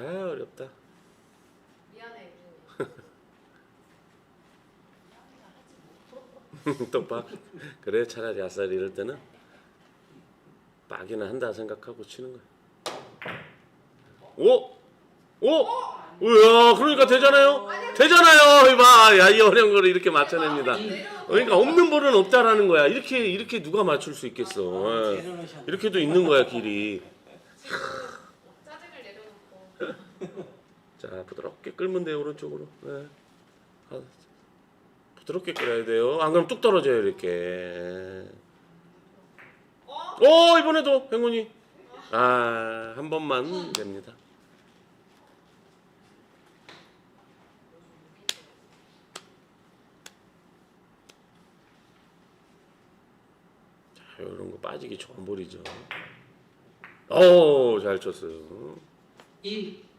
자 어렵다. 미안해 또 빡. 그래 차라리 아싸리 이럴 때는 빡이나 한다 생각하고 치는 거야. 오, 오, 우야 그러니까 되잖아요. 되잖아요. 이봐, 야이 어려운 거를 이렇게 맞춰냅니다. 그러니까 없는 볼은 없다라는 거야. 이렇게 이렇게 누가 맞출 수 있겠어. 예. 내려놓으셨네. 이렇게도 있는 거야 길이. 지금 짜증을 내려놓고 자 부드럽게 끌면 돼요 오른쪽으로. 네. 아, 부드럽게 끌어야 돼요. 안 그러면 뚝 떨어져요 이렇게. 오 이번에도 행운이. 아 한 번만 됩니다. 자 이런 거 빠지기 좋은 볼이죠. 오잘 쳤어요. 1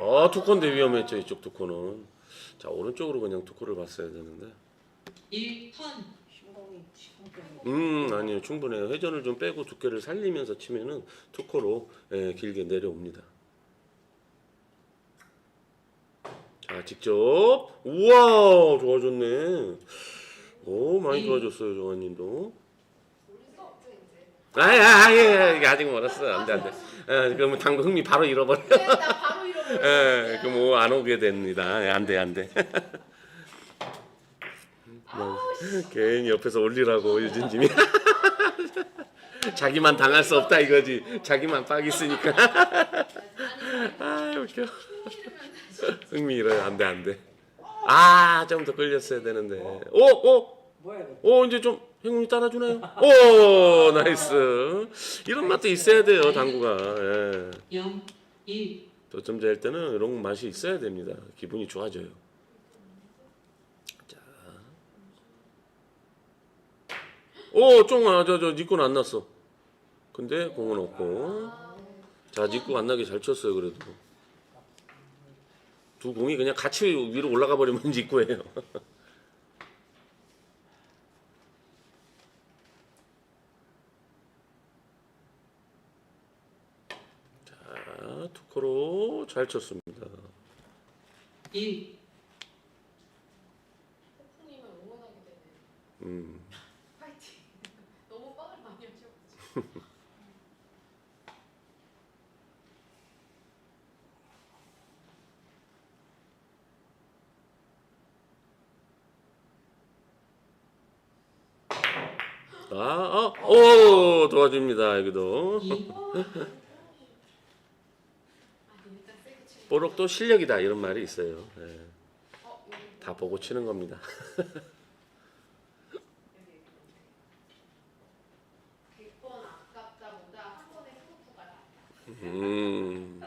아, 투코인데 위험했죠, 이쪽 투코는. 자, 오른쪽으로 그냥 투코를 봤어야 되는데. 1 턴. 음, 아니요. 충분해요. 회전을 좀 빼고 두께를 살리면서 치면은 투코로 예, 길게 내려옵니다. 자, 직접. 우와, 좋아졌네. 오, 많이 좋아졌어요, 정환님도. 수 없죠 이제 아이, 아이, 아이, 아직 멀었어. 안 돼, 안 돼. 예, 그러면 당구 흥미 바로 잃어버려. 잃어버렸어 예, 그럼 뭐안 오게 됩니다. 예, 안 돼, 안 돼. 괜히 옆에서 올리라고 유진님이. 자기만 당할 수 없다 이거지. 자기만 빡 있으니까. 아 웃겨. 흥미 잃어요. 안돼 안돼. 아 좀 더 끌렸어야 되는데. 오오오 이제 좀 행운이 따라주나요? 오 나이스. 이런 맛도 있어야 돼요 당구가. 예. 0 1 도점자일 때는 이런 맛이 있어야 됩니다. 기분이 좋아져요 오, 쫑아, 저, 저, 니건 안 났어. 근데 공은 없고. 자, 니건 안 나게 잘 쳤어요, 그래도. 두 공이 그냥 같이 위로 올라가 버리면 니거예요. 자, 투코로 잘 쳤습니다. 1 폭풍님을 응원하게 되네 음. 파이팅 너무 빡을 많이 하셔가지고 아, 아, 오, 도와줍니다, 여기도. 2 아니 일단 세게 치고 뽀록도 실력이다, 이런 말이 있어요. 예. 어다 보고 치는 겁니다. 여기 여기 100번 아깝다보다 한 번에 프로프가 낫다 음,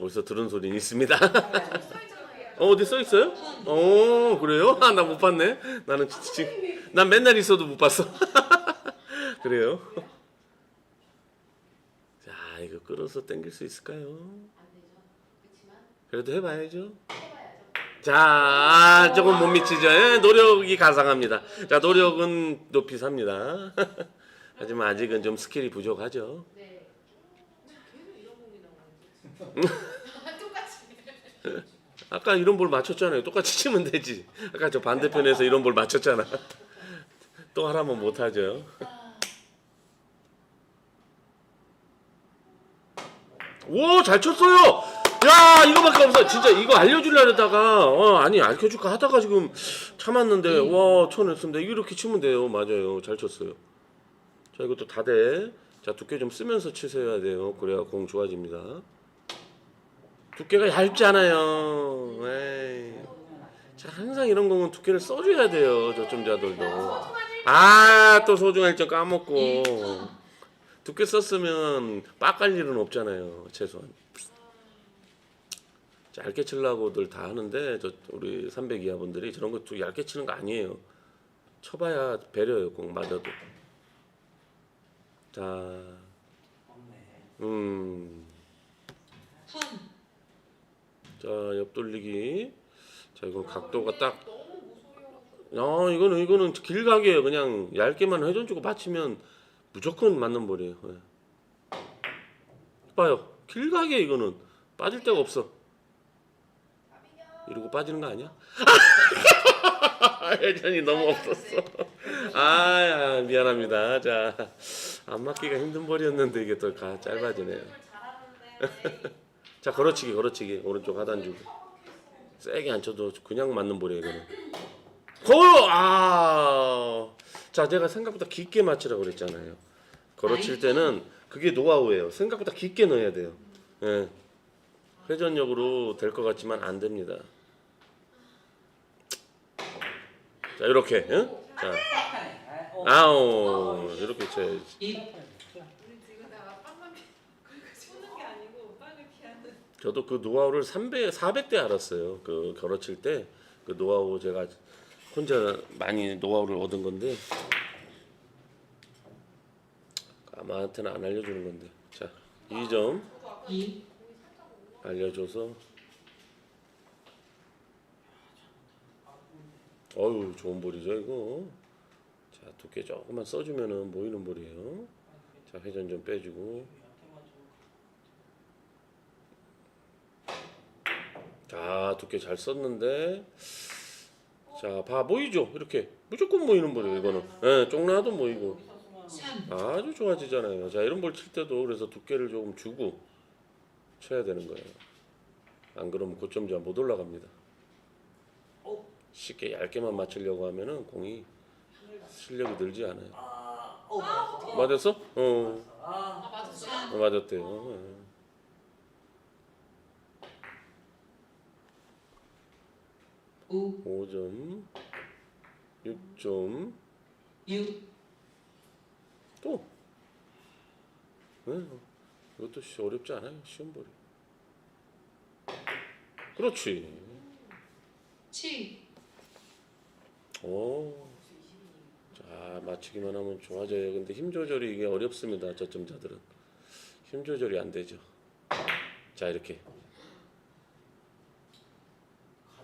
어디서 들은 소리는 있습니다. 써있잖아요 어, 어디 써 있어요? 어, 그래요? 아, 나 못 봤네. 나는 지- 지금 난 맨날 있어도 못 봤어. 그래요? 자, 이거 끌어서 당길 수 있을까요? 그래도 해봐야죠. 자, 아, 조금 못 미치죠. 예, 노력이 가상합니다. 자, 노력은 높이 삽니다. 하지만 아직은 좀 스킬이 부족하죠. 네 계속 이런 공이 나오는데 똑같이 아까 이런 볼 맞췄잖아요. 똑같이 치면 되지. 아까 저 반대편에서 이런 볼 맞췄잖아. 또 하라면 못하죠. 오, 잘 쳤어요. 야, 이거밖에 없어. 진짜 이거 알려주려다가 어, 아니 알려줄까 하다가 지금 참았는데 와, 쳐냈습니다. 이렇게 치면 돼요. 맞아요. 잘 쳤어요. 자, 이것도 다대. 자, 두께 좀 쓰면서 치셔야 돼요. 그래야 공 좋아집니다. 두께가 얇잖아요. 에이. 자, 항상 이런 공은 두께를 써줘야 돼요. 저점자들도. 아, 또 소중할 점 까먹고. 두께 썼으면 빡갈 일은 없잖아요. 최소한. 얇게 치려고들 다 하는데 저 우리 300 이하 분들이 저런 거 좀 얇게 치는 거 아니에요. 쳐봐야 배려요. 공 맞아도. 자, 음, 턴, 자, 옆 돌리기. 자, 이건 각도가 딱. 아, 이거는 이거는 길가게예요. 그냥 얇게만 회전 주고 받치면 무조건 맞는 볼이에요. 예. 봐요, 길가게 이거는 빠질 데가 없어. 이러고 빠지는 거 아니야? 회전이 너무 없었어. 아, 미안합니다. 자, 안 맞기가 힘든 볼이었는데 이게 또 가, 짧아지네요. 자, 걸어치기, 걸어치기. 오른쪽 하단 주고. 세게 안 쳐도 그냥 맞는 볼이에요, 이거는. 거! 아! 자, 제가 생각보다 깊게 맞추라고 그랬잖아요. 걸어칠 때는 그게 노하우예요. 생각보다 깊게 넣어야 돼요. 예. 회전력으로 될 것 같지만 안 됩니다. 자, 이렇게. 응? 자, 아우, 이렇게 쳐야지. 2, 우리 지금 내가 빵만 푸는 게 아니고 빵을 피하는 저도 그 노하우를 300, 400대 알았어요. 그 걸어칠 때 그 노하우 제가 혼자 많이 노하우를 얻은 건데 아무한테나 안 알려주는 건데. 자, 2점 2, 알려줘서 어유 좋은 볼이죠 이거. 자, 두께 조금만 써주면은 모이는 볼이에요. 자, 회전 좀 빼주고. 자, 두께 잘 썼는데. 자, 봐 보이죠? 이렇게 무조건 모이는 볼이에요 이거는. 예, 쫑나도 모이고. 3, 아주 좋아지잖아요. 자, 이런 볼 칠 때도 그래서 두께를 조금 주고 쳐야 되는 거예요. 안 그러면 고점자 못 올라갑니다. 쉽게 얇게만 맞추려고 하면은 공이 실력이 늘지 않아요. 맞았어? 어, 아 어, 맞았대요. 예. 5, 5점, 6점, 6, 또. 네, 이것도 씨- 어렵지 않아요. 쉬운 볼이. 그렇지. 7, 오. 자, 맞추기만 하면 좋아져요. 근데 힘 조절이 이게 어렵습니다. 저점자들은. 힘 조절이 안 되죠. 자, 이렇게.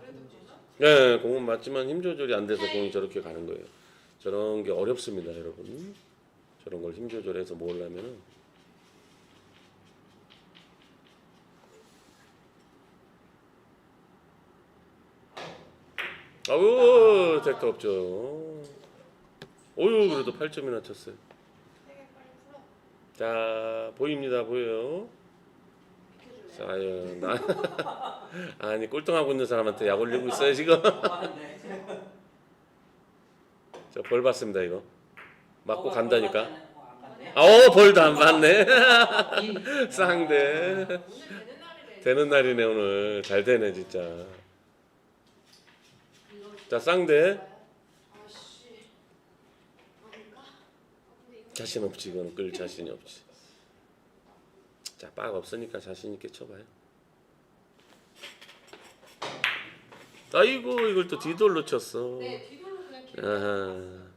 그래도 되나? 네, 공은 맞지만 힘 조절이 안 돼서 공이 저렇게 가는 거예요. 저런 게 어렵습니다, 여러분. 저런 걸 힘 조절해서 모으려면은. 아우, 될거 없죠. 오유, 그래도 8점이나 쳤어요. 자, 보입니다, 보여요. 자, 나 아니 꼴등하고 있는 사람한테 약 올리고 있어요 지금. 저 벌 받습니다 이거. 맞고 간다니까. 아, 어 벌도 안 받네. 1, 쌍대. 되는 날이네 오늘. 잘 되네 진짜. 자 쌍대. 아, 자신 없지 이거는 끌 자신이 없지. 자, 빡 없으니까 자신 있게 쳐봐요. 아이고 이걸 또 뒤돌로 쳤어. 네 뒤돌로 그냥 아하.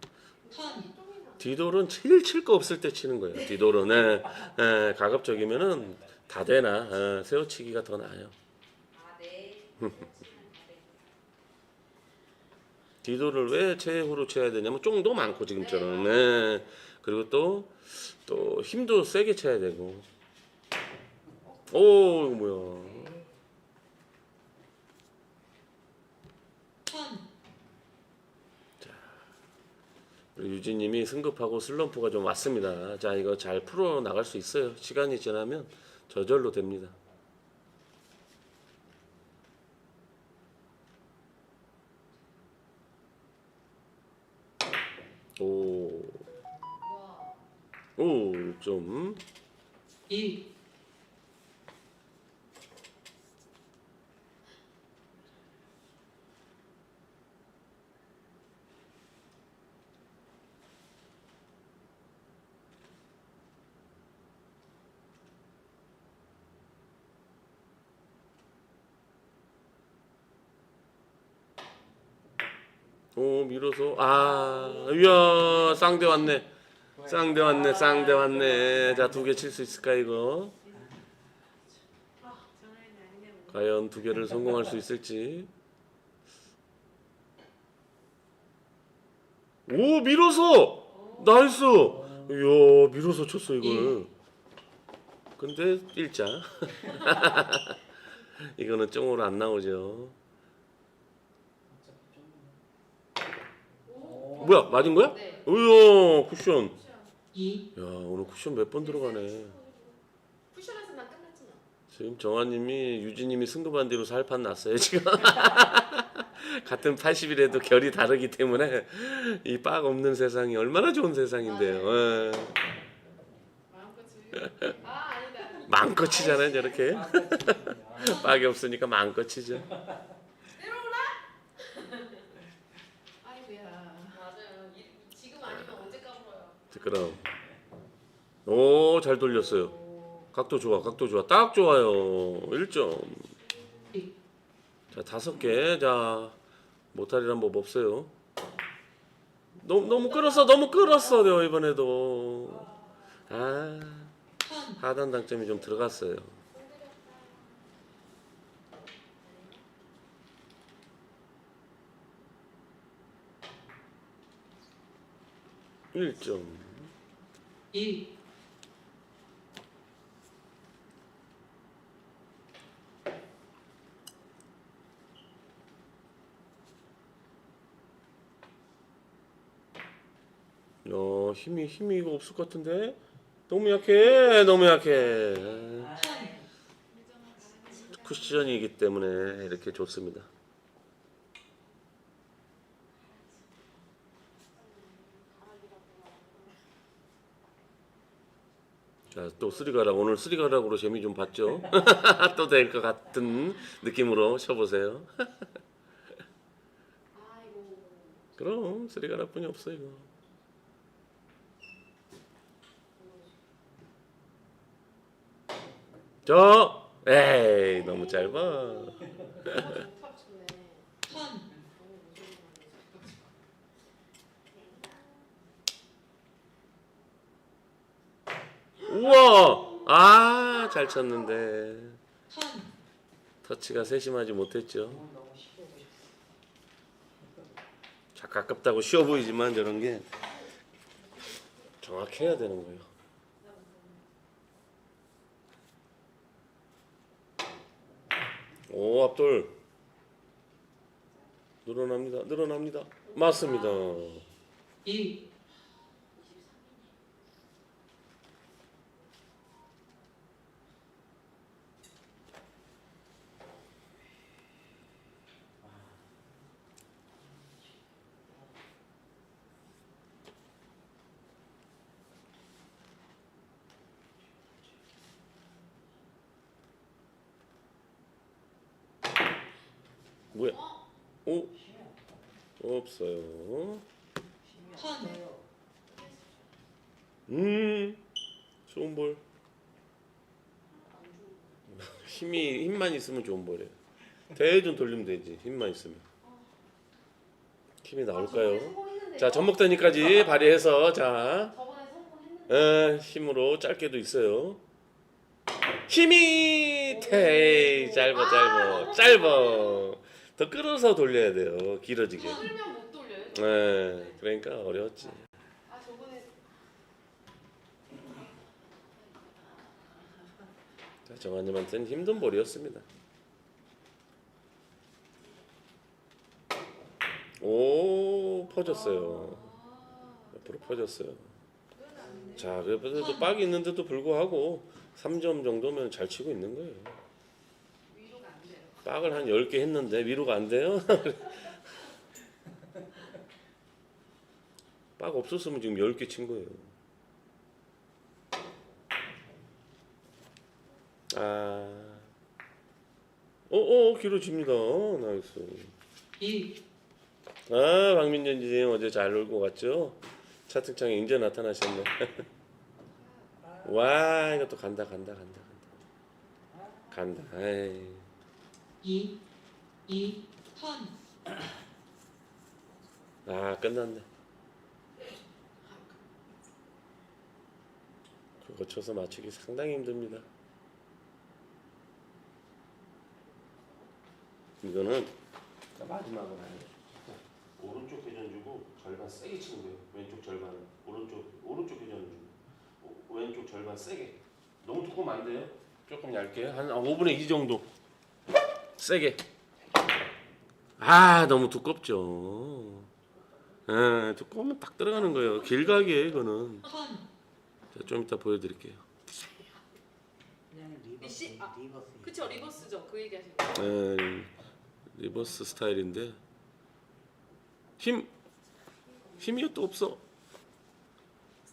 뒤돌은 제일 칠 거 없을 때 치는 거예요. 뒤돌은 예, 예, 가급적이면은 다 되나 예, 세워치기가 더 나아요. 아 네 뒤돌을 왜 최후로 쳐야 되냐면 쫑도 많고 지금처럼 예, 그리고 또 또 힘도 세게 쳐야 되고. 오 이거 뭐야? 유진님이 승급하고 슬럼프가 좀 왔습니다. 자 이거 잘 풀어 나갈 수 있어요. 시간이 지나면 저절로 됩니다. 오, 와 오, 좀 1, 오 밀어서. 아, 이야 쌍대 왔네. 쌍대 왔네 쌍대 왔네. 자 두 개 칠 수 있을까 이거. 과연 두 개를 성공할 수 있을지. 오 밀어서! 나이스! 이야 밀어서 쳤어 이걸. 근데 일자. 이거는 쫑으로 안 나오죠 뭐야 맞은 거야? 네. 우야 쿠션 2, 야 오늘 쿠션 몇 번 들어가네 쿠션에서 난 끝났잖아. 지금 정환님이 유진님이 승급한 뒤로 살판 났어요 지금 같은 80일에도 결이 다르기 때문에 이 빡 없는 세상이 얼마나 좋은 세상인데요 예. 마음껏. 아 아니다. 마음껏 치잖아요 저렇게 빡이 없으니까 마음껏 치죠 내려오라. 아이고야. 맞아요. 이, 지금 아니면 언제 까불어요. 그럼 오 잘 돌렸어요. 오. 각도 좋아 각도 좋아. 딱 좋아요. 1점. 자 다섯 개자 못할이란 법 없어요. 너무 너무 끌었어 너무 끌었어 요 이번에도. 아 턴, 하단 당점이 좀 들어갔어요. 일점 1, 야 힘이 힘이 이거 없을 것 같은데? 너무 약해 너무 약해. 턴, 쿠션이기 때문에 이렇게 좋습니다 또 쓰리가락 오늘 쓰리가락으로 재미 좀 봤죠? 또 될 것 같은 느낌으로 쳐보세요. 그럼 쓰리가락뿐이 없어 이거. 저! 에이 너무 짧아 못 합쳤네. 턴, 우와. 아 잘 쳤는데. 턴, 터치가 세심하지 못했죠. 자 가깝다고 쉬워 보이지만 저런 게 정확해야 되는 거예요. 오 앞돌. 늘어납니다. 늘어납니다. 맞습니다. 1, 뭐야? 오 없어요. 턴, 음 좋은 볼. 힘이 힘만 있으면 좋은 볼이에요. 대좀 돌리면 되지 힘만 있으면. 힘이 아, 나올까요? 성공했는데요? 자 전목대니까지 발휘해서 자. 저번에 성공했는데. 에, 힘으로 짧게도 있어요. 힘이 테이 짧아 짧아 짧아 더 끌어서 돌려야 돼요 길어지게 끌면 못 돌려요. 네 그러니까 어려웠지 아 저번에 자, 정한님한테는 힘든 볼이었습니다. 오 퍼졌어요. 아, 옆으로 퍼졌어요. 자 그래도 빡이 있는데도 불구하고 3점 정도면 잘 치고 있는 거예요. 빡을 한 10개 했는데 위로가 안 돼요? 빡 없었으면 지금 10개 친 거예요. 아. 어, 어, 길어집니다. 나이스. 1, 아, 박민준 님 어제 잘 놀고 갔죠? 차트창에 이제 나타나셨네. 와, 이것도 간다, 간다, 간다, 간다. 간다. 에이. 2, 2, 턴, 아, 끝났네. 그거 쳐서 맞추기 상당히 힘듭니다. 이거는 자, 마지막으로. 오른쪽 회전 주고 절반 세게 치면 돼요. 왼쪽 절반 오른쪽 오른쪽 회전 주고 오- 왼쪽 절반 세게. 너무 두꺼우면 안 돼요. 조금 얇게 한 5분의 2 정도 세게. 아 너무 두껍죠. 예, 두꺼우면 딱 들어가는 거예요. 길가기에 이거는. 턴, 자, 좀 이따 보여드릴게요. 리버스 아, 리버스. 그쵸 리버스죠 그 얘기 하시는 거. 예, 리버스 스타일인데 힘 힘이 또 없어.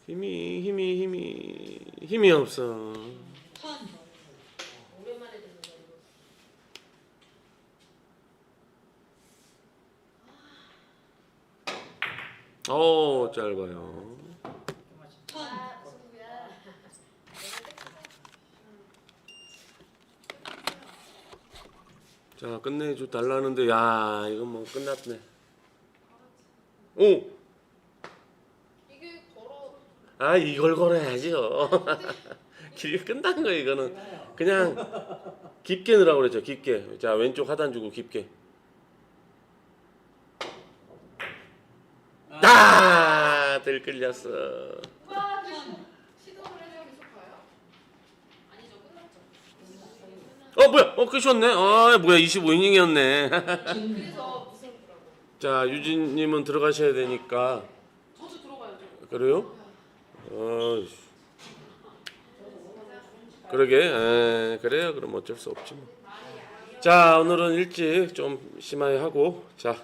힘이 힘이 힘이 힘이 없어. 턴, 오랜만에 듣는 거 이거. 어 짧아요. 자 끝내줘 달라는데 야 이건 뭐 끝났네. 오. 아 이걸 걸어야죠. 길게 끝난 거 이거는 그냥 깊게 넣으라고 그랬죠. 깊게. 자 왼쪽 하단 주고 깊게. 아니죠 끝났죠. 어 뭐야? 어 끝이었네. 아 뭐야 25이닝이었네. 중, 그래서 무섭더라고. 자 유진님은 들어가셔야 되니까 저도 들어가야죠. 그래요? 어 그러게 에, 그래요. 그럼 어쩔 수 없지 뭐. 자 오늘은 일찍 좀 심하게 하고 자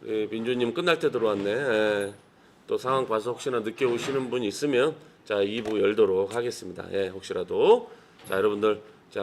민주님 끝날 때 들어왔네. 에, 또 상황 봐서 혹시나 늦게 오시는 분 있으면 자 2부 열도록 하겠습니다. 예, 혹시라도 자 여러분들 자